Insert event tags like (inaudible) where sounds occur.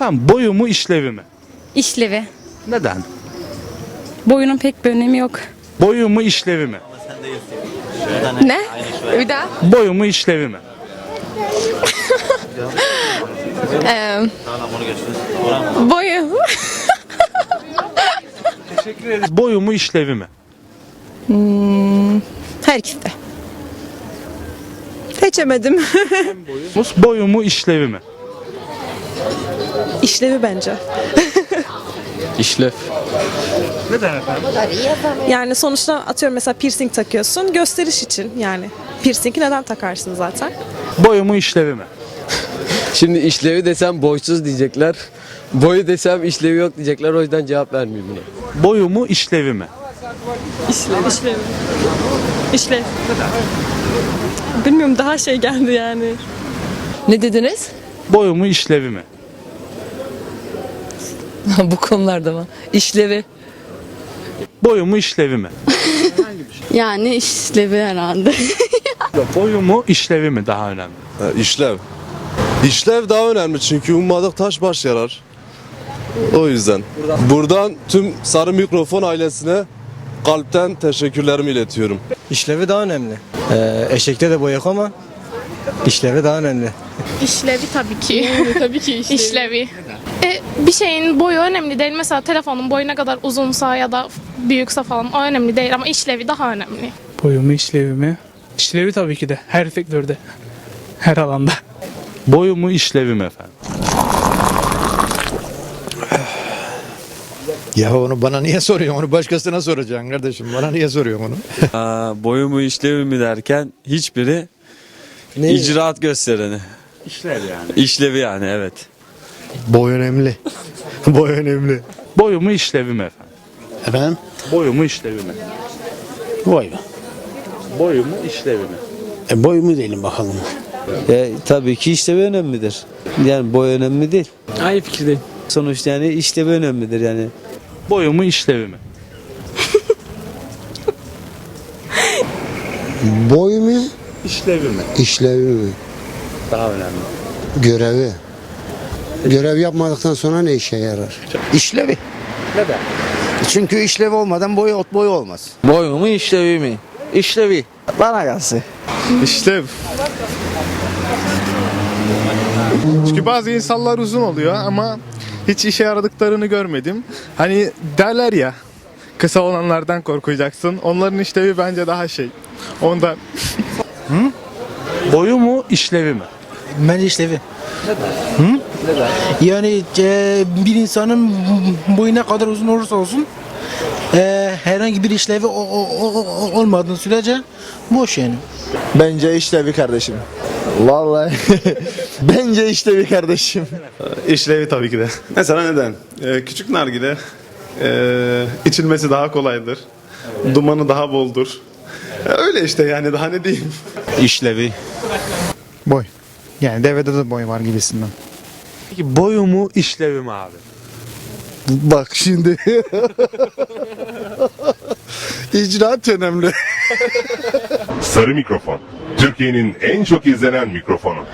Efendim boyu mu işlevi mi? İşlevi. Neden? Boyunun pek bir önemi yok. Boyu mu işlevi mi? Ne? Bir daha? Boyu mu işlevi mi? (laughs) Ee, boyu. (laughs) Boyu mu işlevi mi? Her ikisi de. Seçemedim. (laughs) Boyu mu işlevi mi? İşlevi bence. (laughs) İşlev. Neden efendim? Yani sonuçta atıyorum mesela piercing takıyorsun gösteriş için yani. Piercing'i neden takarsın zaten? Boyu mu işlevi mi? (laughs) Şimdi işlevi desem boysuz diyecekler. Boyu desem işlevi yok diyecekler. O yüzden cevap vermeyeyim buna. Boyu mu işlevi mi? İşlevi. İşlev. Bilmiyorum daha şey geldi yani. Ne dediniz? Boyu mu işlevi mi? (laughs) Bu konularda mı? İşlevi. Boyu mu işlevi mi? Yani işlevi herhalde. (laughs) Boyu mu işlevi mi daha önemli? E, İşlev. İşlev daha önemli çünkü ummadık taş baş yarar. O yüzden. Buradan tüm Sarı Mikrofon ailesine kalpten teşekkürlerimi iletiyorum. İşlevi daha önemli. Ee, eşekte de boy yok ama işlevi daha önemli. İşlevi tabii ki. (laughs) tabii ki işlevi. E, bir şeyin boyu önemli değil. Mesela telefonun boyu ne kadar uzunsa ya da büyükse falan o önemli değil ama işlevi daha önemli. Boyu mu işlevi mi? İşlevi tabii ki de. Her sektörde. Her alanda. Boyu mu işlevi mi efendim? Ya onu bana niye soruyorsun? Onu başkasına soracaksın kardeşim. Bana niye soruyorsun onu? (laughs) boyu mu işlevi mi derken hiçbiri icraat göstereni. İşlev yani. İşlevi yani evet. Boy önemli. (laughs) Boy önemli. Boyu mu işlevi mi efendim? Efendim? Boyu mu işlevi mi? Boy mu? Boyu mu işlevi mi? E, boy mu diyelim bakalım. E, tabii ki işlevi önemlidir. Yani boy önemli değil. Aynı fikirdeyim. Sonuçta yani işlevi önemlidir yani. Boyu mu işlevi mi? Boy mu? İşlevi mi? İşlevi mi? Daha önemli. Görevi. Görev yapmadıktan sonra ne işe yarar? İşlevi. Neden? Çünkü işlevi olmadan boy ot boy olmaz. Boy mu işlevi mi? İşlevi. Bana kalsın. İşlev. Çünkü bazı insanlar uzun oluyor ama hiç işe yaradıklarını görmedim. Hani derler ya kısa olanlardan korkacaksın. Onların işlevi bence daha şey. Ondan Boyu mu işlevi mi? Bence işlevi. Hı? Yani e, bir insanın boyu ne kadar uzun olursa olsun e, herhangi bir işlevi o, o, o- o- olmadığı sürece boş yani. Bence işlevi kardeşim. Vallahi (laughs) bence işlevi kardeşim. İşlevi tabii ki de. Mesela neden? Ee, küçük nargile ee, içilmesi daha kolaydır. Dumanı daha boldur. Ee, öyle işte yani daha ne diyeyim. İşlevi. Boy. Yani devede de boy var gibisinden. Peki boyu mu işlevi mi abi? Bak şimdi. İcraat önemli. Sarı Mikrofon. Türkiye'nin en çok izlenen mikrofonu.